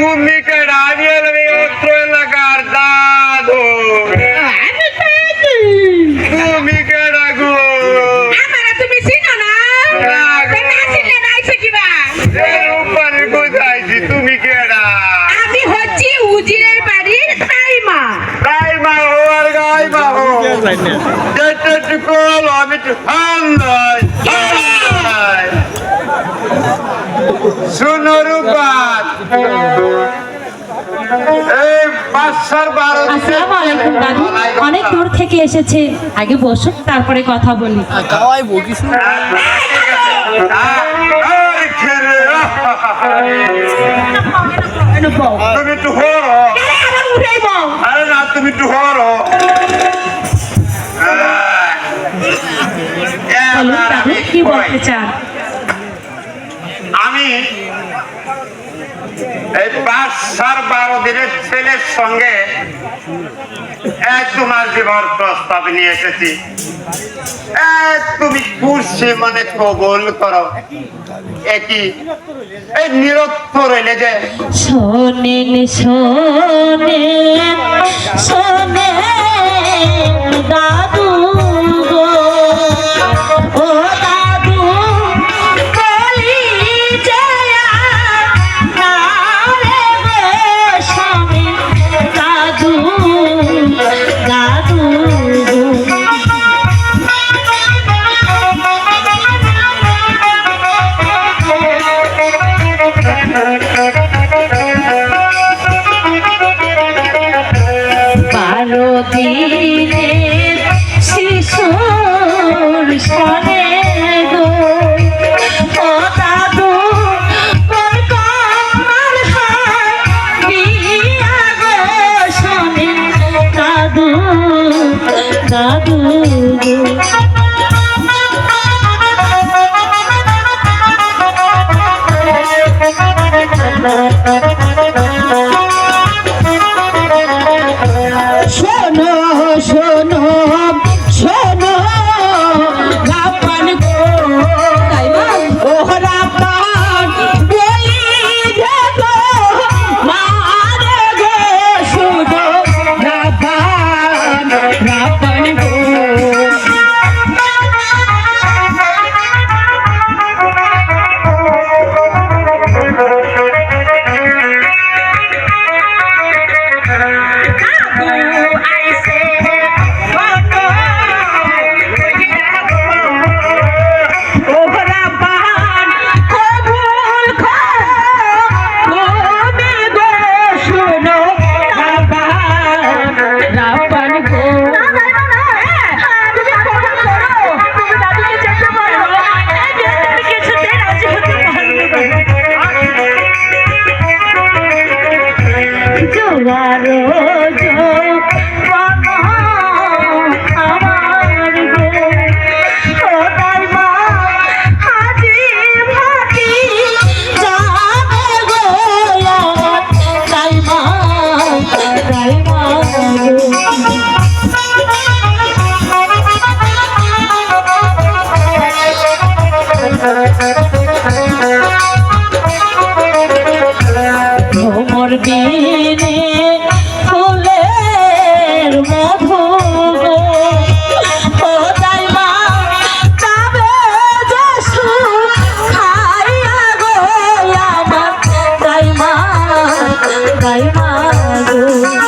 আমি হলাম এই এলাকার দাদু। আমি দাদু তুমি চিনো না? কোথায়ছি তুমি কেডা? আমি হচ্ছি উজিরের বাড়ির তাইমা। গাই মা হো আর গাই মা হো। যেটা টুকু আমি হান্দাই শুনো রূপাত এই বাসার বারো আসসালামু আলাইকুম দাদু অনেক দূর থেকে এসেছে। আগে বসুন তারপরে কথা বলি। খাওয়াইবো কিছু আর খেরে তুমি একটু হরো আরে না তুমি একটু হরো কি বলতে চান আমি সার বারো দিনের ছেলের সঙ্গে প্রস্তাব নিয়ে এসেছি। তুমি কুর্সি মানে কবল করো। একই এই নিরত্তর রইলে যে শোনেন শোনেন শোনেন দাদু গো। ও শিশুর সনে রাজা গো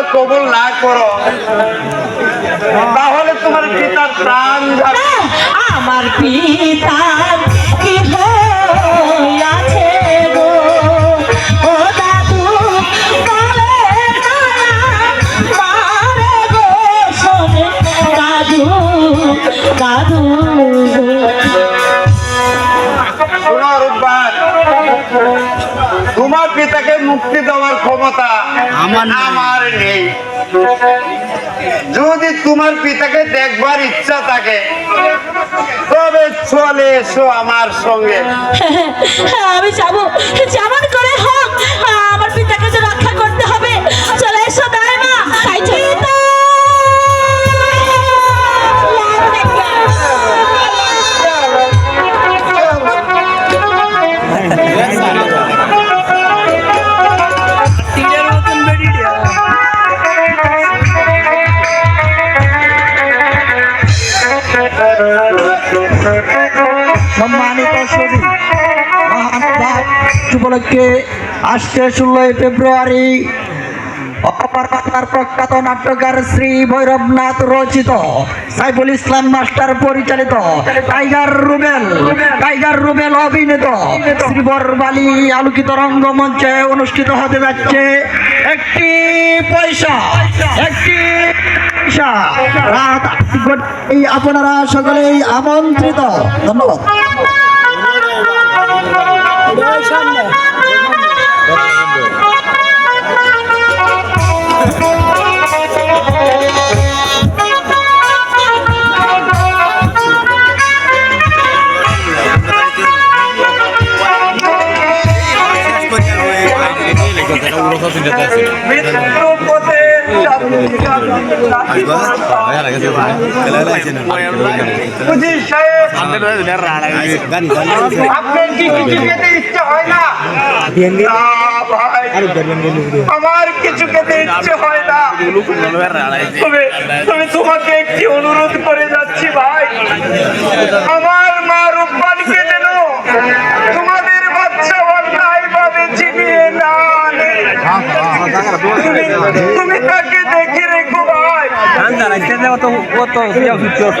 তাহলে কবুল না করো। তাহলে তোমার পিতার প্রাণ আমার পিতা তোমার পিতাকে মুক্তি দেওয়ার ক্ষমতা আমার নেই। যদি তোমার পিতাকে দেখবার ইচ্ছা থাকে তবে চলে এসো আমার সঙ্গে। আমি যাব। যেমন করে হোক। সম্মানিত ভাব উপলক্ষে আজকে ষোলোই ফেব্রুয়ারি অপর বাংলার প্রখ্যাত নাট্যকার শ্রী ভৈরবনাথ রচিত সাইফুল ইসলাম মাস্টার পরিচালিত টাইগার রুবেল টাইগার রুবেল অভিনীত শ্রীবর বালি আলোকিত রঙ্গমঞ্চে অনুষ্ঠিত হতে যাচ্ছে একটি পয়সা একটি পয়সা। রাত এই আপনারা সকলেই আমন্ত্রিত। ধন্যবাদ। আপনার কি কিছু খেতে ইচ্ছে হয় না। আমার কিছু খেতে ইচ্ছে হয় না। তবে তবে তোমাকে একটি অনুরোধ করে যাচ্ছি ভাই। আমার মা রূপবানকে যেন তোমাদের বাচ্চা অন্যায় ভাবে চিনিয়ে না তুমি- তুমি তাকে দেখে রেখো ভাই।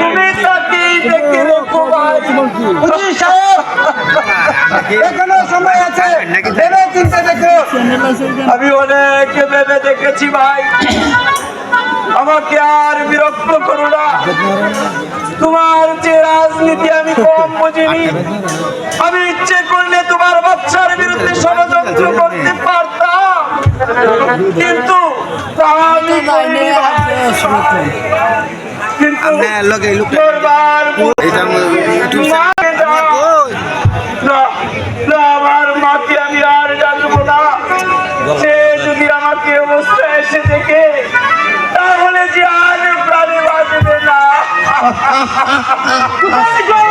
তুমি তাকেই দেখে রেখো ভাই। এখনও সময় আছে। ভেবে চিন্তে দেখো। আমি অনেক ভেবে দেখেছি ভাই। আমাকে আর বিরক্ত করো না। তোমার যে রাজনীতি আমি কম বুঝিনি। আমি ইচ্ছে করলে তোমার বাচ্চার বিরুদ্ধে ষড়যন্ত্র করতে পারতাম। কিন্তু আমি কিন্তু Let it go!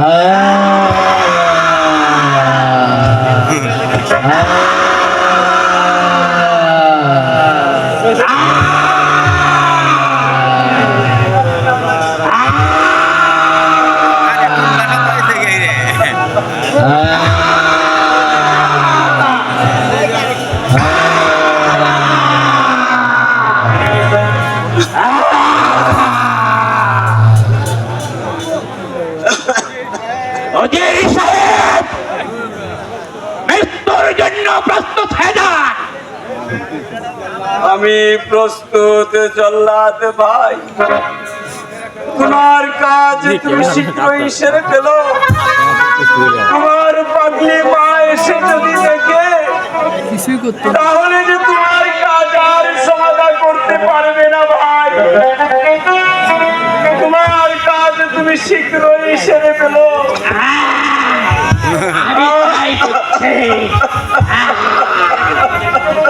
à. à. à. আমি প্রস্তুত জল্লাদ ভাই। তোমার কাজ তুমি শীঘ্রই সেরে ফেলো। তোমার পাগলি মা এসে যদি দেখে তাহলে যে তোমার কাজ আর সমাধান করতে পারবে না ভাই। তোমার কাজ তুমি শীঘ্রই সেরে পেল kita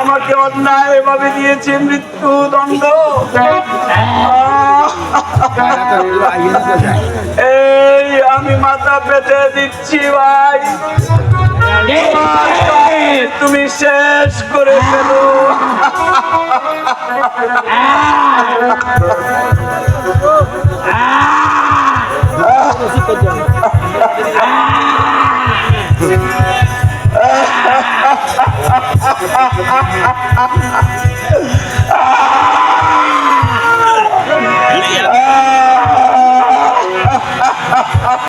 আমাকে অন্যায় ভাবে দিয়েছে মৃত্যু দণ্ড এই আমি মাথা পেতে দিচ্ছি ভাই। তুমি শেষ করে ফেলো। আহ!